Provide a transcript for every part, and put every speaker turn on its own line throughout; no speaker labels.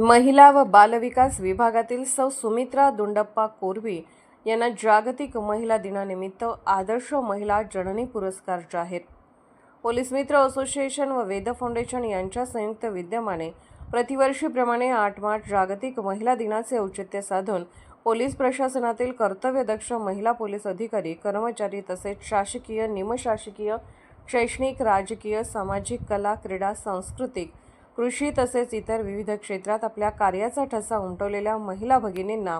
महिला व बालविकास विभागातील सौ सुमित्रा दुंडप्पा कोरवी यांना जागतिक महिला दिनानिमित्त आदर्श महिला जननी पुरस्कार जाहीर. पोलीस मित्र असोसिएशन व वेद फाउंडेशन यांच्या संयुक्त विद्यमाने प्रतिवर्षीप्रमाणे आठ मार्च जागतिक महिला दिनाचे औचित्य साधून पोलीस प्रशासनातील कर्तव्यदक्ष महिला पोलीस अधिकारी कर्मचारी तसेच शासकीय निमशासकीय शैक्षणिक राजकीय सामाजिक कला क्रीडा सांस्कृतिक कृषी तसेच इतर विविध क्षेत्रात आपल्या कार्याचा ठसा उमटवलेल्या महिला भगिनींना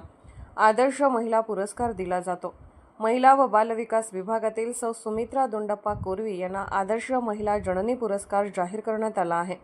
आदर्श महिला पुरस्कार दिला जातो. महिला व बालविकास विभागातील सौ सुमित्रा दोंडप्पा कोरवी यांना आदर्श महिला जननी पुरस्कार जाहीर करण्यात आला आहे.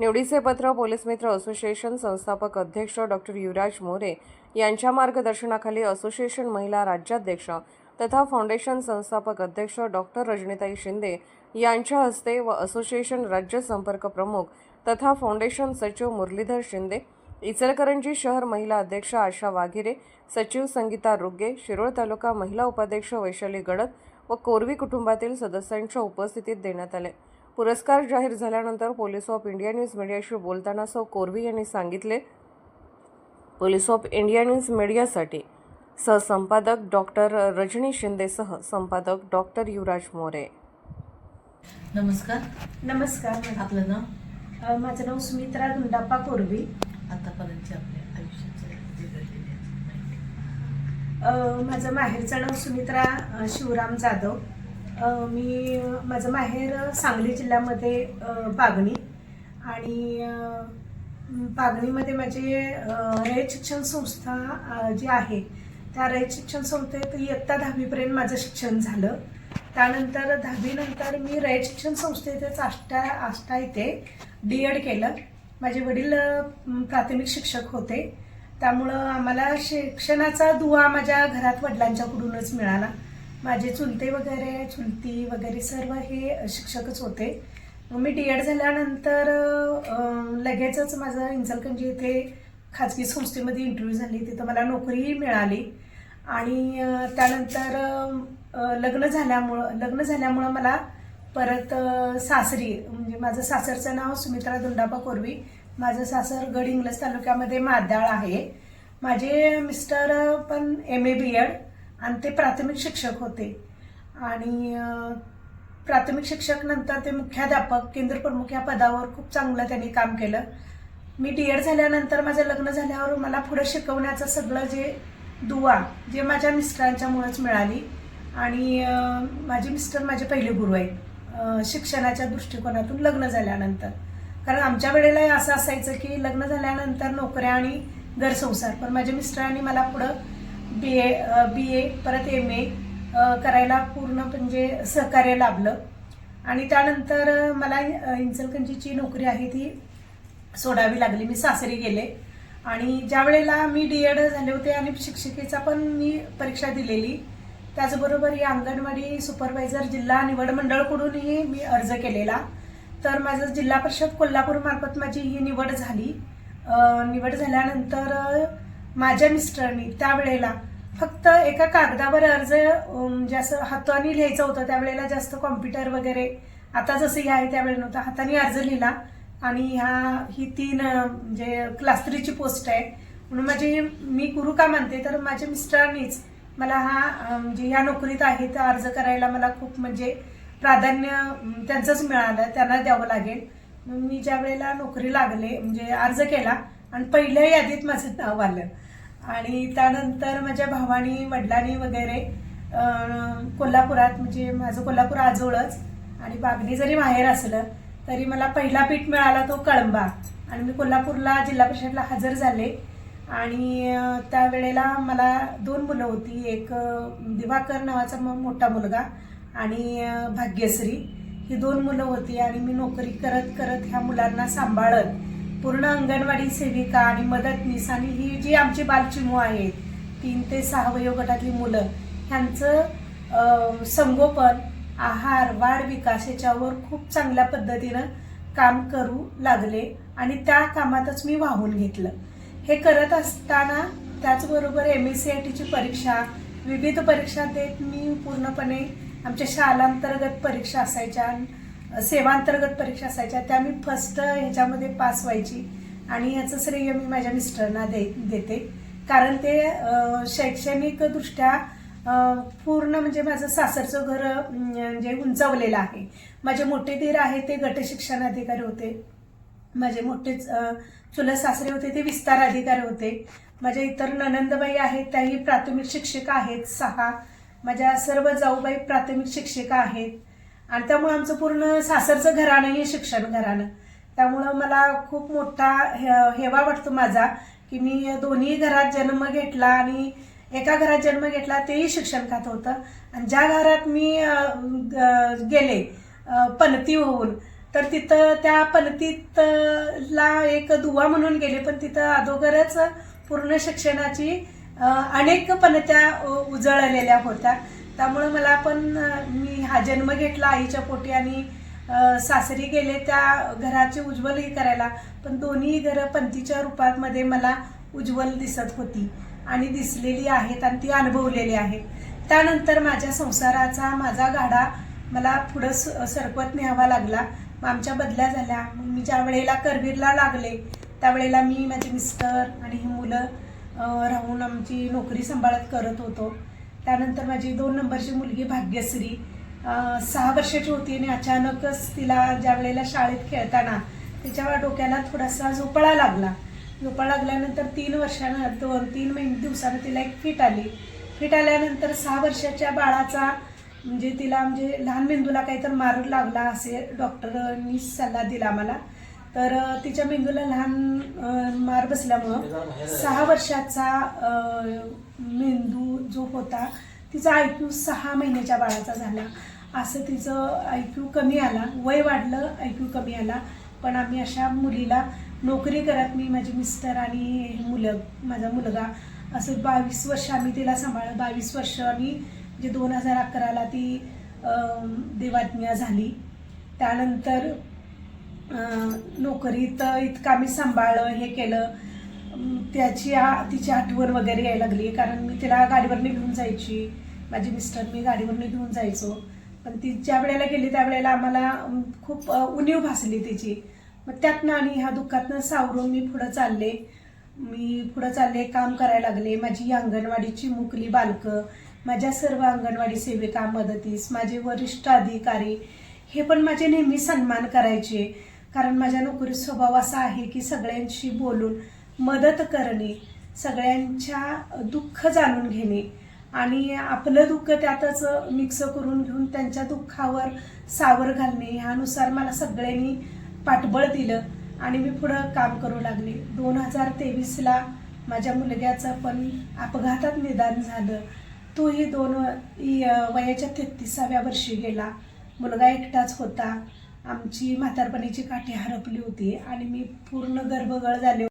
निवडीचे पत्र पोलीस मित्र असोसिएशन संस्थापक अध्यक्ष डॉक्टर युवराज मोरे यांच्या मार्गदर्शनाखाली असोसिएशन महिला राज्याध्यक्ष तथा फाउंडेशन संस्थापक अध्यक्ष डॉक्टर रजनीताई शिंदे यांच्या हस्ते व असोसिएशन राज्य संपर्क प्रमुख तथा फाउंडेशन सचिव मुरलीधर शिंदे इचलकरंजी शहर महिला अध्यक्ष आशा वाघिरे सचिव संगीता रुगे शिरोळ तालुका महिला उपाध्यक्ष वैशाली गडद व कोरवी कुटुंबातील सदस्यांच्या उपस्थितीत देण्यात आले. पुरस्कार जाहीर झाल्यानंतर पोलीस ऑफ इंडिया न्यूज मीडियाशी बोलताना सौ कोरवी यांनी सांगितले पोलीस ऑफ इंडिया न्यूज मीडियासाठी सहसंपादक डॉक्टर रजनी शिंदेसह संपादक डॉक्टर युवराज मोरे.
नमस्कार.
नमस्कार.
आपलं नाव?
माझं नाव सुमित्रा
आतापर्यंतचे आपल्या आयुष्याचे आहेत. माहिती.
अ, माझं माहेरचं नाव सुमित्रा शिवराम जाधव. मी माझं माहेर सांगली जिल्ह्यामध्ये पागणी आणि पागणीमध्ये माझी रयत शिक्षण संस्था जी आहे त्या रयत शिक्षण संस्थेत इयत्ता दहावीपर्यंत माझं शिक्षण झालं. त्यानंतर दहावीनंतर मी रयत शिक्षण संस्थेतच आष्टा आष्टा इथे डी एड केलं. माझे वडील प्राथमिक शिक्षक होते. त्यामुळं आम्हाला शिक्षणाचा दुवा माझ्या घरात वडिलांच्याकडूनच मिळाला. माझे चुलते वगैरे चुलती वगैरे सर्व हे शिक्षकच होते. मी डी एड झाल्यानंतर लगेचच माझं इंचलकंजी येथे खाजगी संस्थेमध्ये इंटरव्ह्यू झाली. तिथं मला नोकरीही मिळाली. आणि त्यानंतर लग्न झाल्यामुळं लग्न झाल्यामुळं मला परत सासरी म्हणजे माझं सासरचं नाव सुमित्रा दुंडापा कोरवी माझं सासर गड इंग्लज तालुक्यामध्ये मादाळ आहे. माझे मिस्टर पण एम ए बी एड आणि ते प्राथमिक शिक्षक होते. आणि प्राथमिक शिक्षक नंतर ते मुख्याध्यापक केंद्र प्रमुख या पदावर खूप चांगलं त्यांनी काम केलं. मी डी एड झाल्यानंतर माझं लग्न झाल्यावर मला पुढं शिकवण्याचं सगळं जे दुवा जे माझ्या मिस्टरांच्यामुळेच मिळाली. आणि माझे मिस्टर माझे पहिले गुरु आहेत शिक्षणाच्या दृष्टिकोनातून लग्न झाल्यानंतर. कारण आमच्या वेळेला असं असायचं की लग्न झाल्यानंतर नोकऱ्या आणि घरसंसार. पण माझ्या मिस्टरांनी मला पुढं बी ए बी ए परत एम ए करायला पूर्ण म्हणजे सहकार्य लाभलं. आणि त्यानंतर मला अ, इंचलकंजीची नोकरी आहे ती सोडावी लागली. मी सासरी गेले. आणि ज्या वेळेला मी डी एड झाले होते आणि शिक्षिकेचा पण मी परीक्षा दिलेली त्याचबरोबर ही अंगणवाडी सुपरवायझर जिल्हा निवड मंडळकडूनही मी अर्ज केलेला. तर माझं जिल्हा परिषद कोल्हापूरमार्फत माझी ही निवड झाली. निवड झाल्यानंतर माझ्या मिस्टरनी त्यावेळेला फक्त एका कागदावर अर्ज अ, म्हणजे असं हाताने लिहायचं होतं. त्यावेळेला जास्त कॉम्प्युटर वगैरे आता जसं हे आहे त्यावेळेला नव्हतं. हाताने अर्ज लिहिला. आणि ह्या ही तीन म्हणजे क्लास थ्रीची पोस्ट आहे. म्हणून माझी मी गुरु का मानते तर माझ्या मिस्टरांनीच मला हा म्हणजे ह्या नोकरीत आहे तर अर्ज करायला मला खूप म्हणजे प्राधान्य त्यांचंच मिळालं त्यांना द्यावं लागेल. मग मी ज्या वेळेला नोकरी लागले म्हणजे अर्ज केला आणि पहिल्या यादीत माझं नाव आलं. आणि त्यानंतर माझ्या भावानी वडिलांनी वगैरे कोल्हापुरात म्हणजे माझं कोल्हापूर आजोळच आणि बागणी जरी माहेर असलं तरी मला पहिला पीठ मिळाला तो कळंबा. आणि मी कोल्हापूरला जिल्हा परिषदला हजर झाले. आणि त्यावेळेला मला दोन मुलं होती. एक दिवाकर नावाचा मोठा मुलगा आणि भाग्यश्री. ही दोन मुलं होती आणि मी नोकरी करत करत ह्या मुलांना सांभाळत पूर्ण अंगणवाडी सेविका आणि मदतनीस आणि ही जी आमची बालचिमू आहेत तीन ते सहा वयोगटातली मुलं ह्यांचं संगोपन आहार वाढ विकास याच्यावर खूप चांगल्या पद्धतीनं काम करू लागले आणि त्या कामातच मी वाहून घेतलं. हे करत असताना त्याचबरोबर एम एस सी आय टीची परीक्षा विविध परीक्षा देत मी पूर्णपणे आमच्या शालांतर्गत परीक्षा असायच्या सेवांतर्गत परीक्षा असायच्या. त्या मी फर्स्ट ह्याच्यामध्ये पास व्हायची आणि याचं श्रेय मी माझ्या मिस्टरांना दे देते. कारण ते शैक्षणिकदृष्ट्या पूर्ण म्हणजे माझं सासरचं घर म्हणजे उंचावलेलं आहे. माझे मोठे दीर आहे ते गट शिक्षण अधिकारी होते. माझे मोठे अ, चुलत सासरे होते ते विस्तार अधिकारी होते. माझ्या इतर ननंदबाई आहेत त्याही प्राथमिक शिक्षिका आहेत सहा. माझ्या सर्व जाऊबाई प्राथमिक शिक्षिका आहेत. आणि त्यामुळे आमचं पूर्ण सासरचं घराणं हे शिक्षण घराणं. त्यामुळं मला खूप मोठा हे- हेवा वाटतो माझा की मी दोन्ही घरात जन्म घेतला आणि एका घरात जन्म घेतला तेही शिक्षण खात होतं. आणि ज्या घरात मी ग- गेले पणती होऊन तर तिथं त्या पणतीत ला एक दुवा म्हणून गेले पण तिथं अगोदरच पूर्ण शिक्षणाची अनेक पणत्या उजळलेल्या होत्या. त्यामुळं मला पण मी हा जन्म घेतला आईच्या पोटी आणि सासरी गेले त्या घराचे उज्ज्वलही करायला. पण दोन्ही घरं पंथीच्या रूपात मध्ये मला उज्ज्वल दिसत होती आणि दिसलेली आहेत आणि ती अनुभवलेली आहेत. त्यानंतर माझ्या संसाराचा माझा गाडा मला पुढं स- सरकवत न्यावा लागला. मग आमच्या बदल्या झाल्या. मग मी ज्या वेळेला करवीरला लागले त्यावेळेला मी माझे मिस्टर आणि ही मुलं राहून आमची नोकरी सांभाळत करत होतो. त्यानंतर माझी दोन नंबरची मुलगी भाग्यश्री सहा वर्षाची होती आणि अचानकच तिला ज्या वेळेला शाळेत खेळताना तिच्या डोक्याला थोडासा झोपळा लागला. झोपळा लागल्यानंतर तीन वर्षानं दोन तीन महिने दिवसानं तिला एक फिट आली. फिट आल्यानंतर सहा वर्षाच्या बाळाचा म्हणजे तिला म्हणजे लहान मेंदूला काहीतरी मार लागला असे डॉक्टरांनी सल्ला दिला मला. तर तिच्या मेंदूला लहान मार बसल्यामुळं सहा वर्षाचा मेंदू जो होता. तिचा आय क्यू सहा महिन्याच्या बाळाचा झाला. असं तिचं आय क्यू कमी आला. वय वाढलं आय क्यू कमी आला. पण आम्ही अशा मुलीला नोकरी करत मी माझे मिस्टर आणि हे मुलं माझा मुलगा असं बावीस वर्ष आम्ही तिला सांभाळलं. बावीस वर्ष आम्ही म्हणजे दोन हजार अकराला ती देवाज्ञा झाली. त्यानंतर नोकरीत इतकं आम्ही सांभाळलं हे केलं. त्याची तिची आठवण वगैरे यायला लागली. कारण मी तिला गाडीवरने घेऊन जायची. माझे मिस्टर मी गाडीवरने घेऊन जायचो. पण ती ज्या वेळेला गेली त्यावेळेला आम्हाला खूप उणीव भासली तिची. मग त्यातनं आणि ह्या दुःखातनं सावरून मी पुढं चालले. मी पुढं चालले काम करायला लागले. माझी अंगणवाडीची मुकली बालकं माझ्या सर्व अंगणवाडी सेविका मदतीस माझे वरिष्ठ अधिकारी हे पण माझे नेहमी सन्मान करायचे. कारण माझ्या नोकरी स्वभाव असा आहे की सगळ्यांशी बोलून मदत करणे सगळ्यांच्या दुःख जाणून घेणे आणि आपलं दुःख त्यातच मिक्स करून घेऊन त्यांच्या दुःखावर सावर घालणे ह्यानुसार मला सगळ्यांनी पाठबळ दिलं आणि मी पुढं काम करू लागले. दोन हजार तेवीसला माझ्या मुलग्याचं पण अपघातात निदान झालं. तोही दोन वयाच्या तेहतीसाव्या वर्षी गेला. मुलगा एकटाच होता. आमची म्हातारपणीची काठी हरपली होती आणि मी पूर्ण गर्भगळ झाले